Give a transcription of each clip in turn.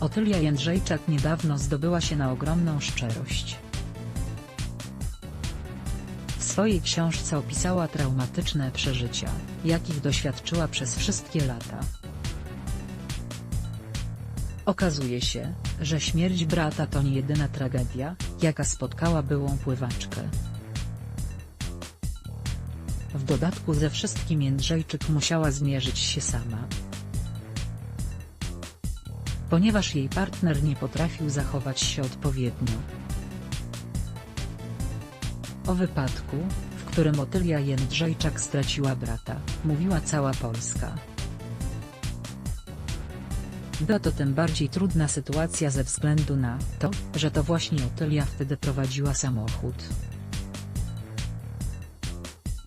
Otylia Jędrzejczak niedawno zdobyła się na ogromną szczerość. W swojej książce opisała traumatyczne przeżycia, jakich doświadczyła przez wszystkie lata. Okazuje się, że śmierć brata to nie jedyna tragedia, jaka spotkała byłą pływaczkę. W dodatku ze wszystkim Jędrzejczyk musiała zmierzyć się sama. Ponieważ jej partner nie potrafił zachować się odpowiednio. O wypadku, w którym Otylia Jędrzejczak straciła brata, mówiła cała Polska. Była to tym bardziej trudna sytuacja ze względu na to, że to właśnie Otylia wtedy prowadziła samochód.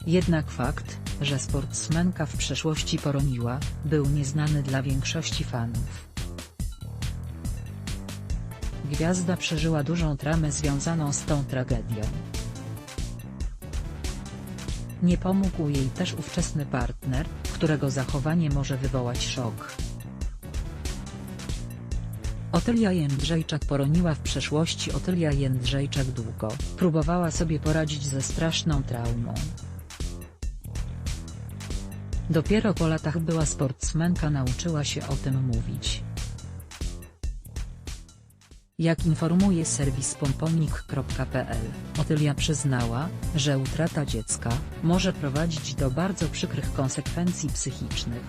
Jednak fakt, że sportsmenka w przeszłości poroniła, był nieznany dla większości fanów. Gwiazda przeżyła dużą tramę związaną z tą tragedią. Nie pomógł jej też ówczesny partner, którego zachowanie może wywołać szok. Otylia Jędrzejczak poroniła w przeszłości Otylia Jędrzejczak długo próbowała sobie poradzić ze straszną traumą. Dopiero po latach była sportsmenka nauczyła się o tym mówić. Jak informuje serwis pomponik.pl, Otylia przyznała, że utrata dziecka może prowadzić do bardzo przykrych konsekwencji psychicznych.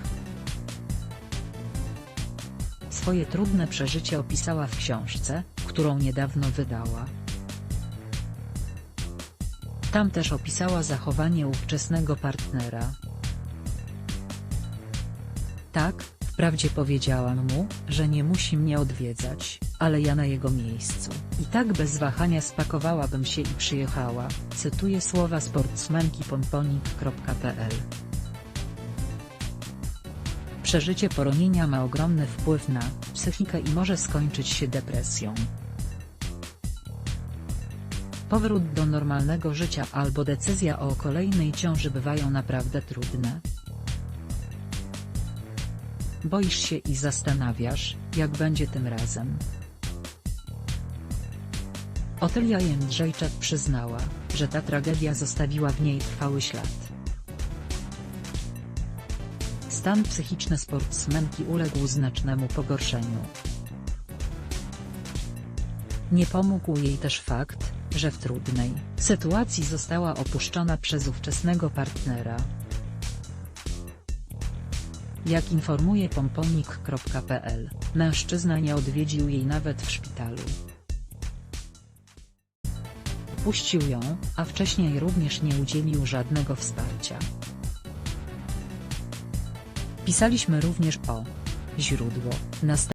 Swoje trudne przeżycie opisała w książce, którą niedawno wydała. Tam też opisała zachowanie ówczesnego partnera. Tak, wprawdzie powiedziałam mu, że nie musi mnie odwiedzać, ale ja na jego miejscu. I tak bez wahania spakowałabym się i przyjechała, cytuję słowa sportsmenki pomponik.pl. Przeżycie poronienia ma ogromny wpływ na psychikę i może skończyć się depresją. Powrót do normalnego życia albo decyzja o kolejnej ciąży bywają naprawdę trudne. Boisz się i zastanawiasz, jak będzie tym razem. Otylia Jędrzejczak przyznała, że ta tragedia zostawiła w niej trwały ślad. Stan psychiczny sportsmenki uległ znacznemu pogorszeniu. Nie pomógł jej też fakt, że w trudnej sytuacji została opuszczona przez ówczesnego partnera. Jak informuje pomponik.pl, mężczyzna nie odwiedził jej nawet w szpitalu. Puścił ją, a wcześniej również nie udzielił żadnego wsparcia. Pisaliśmy również o źródło, na stronie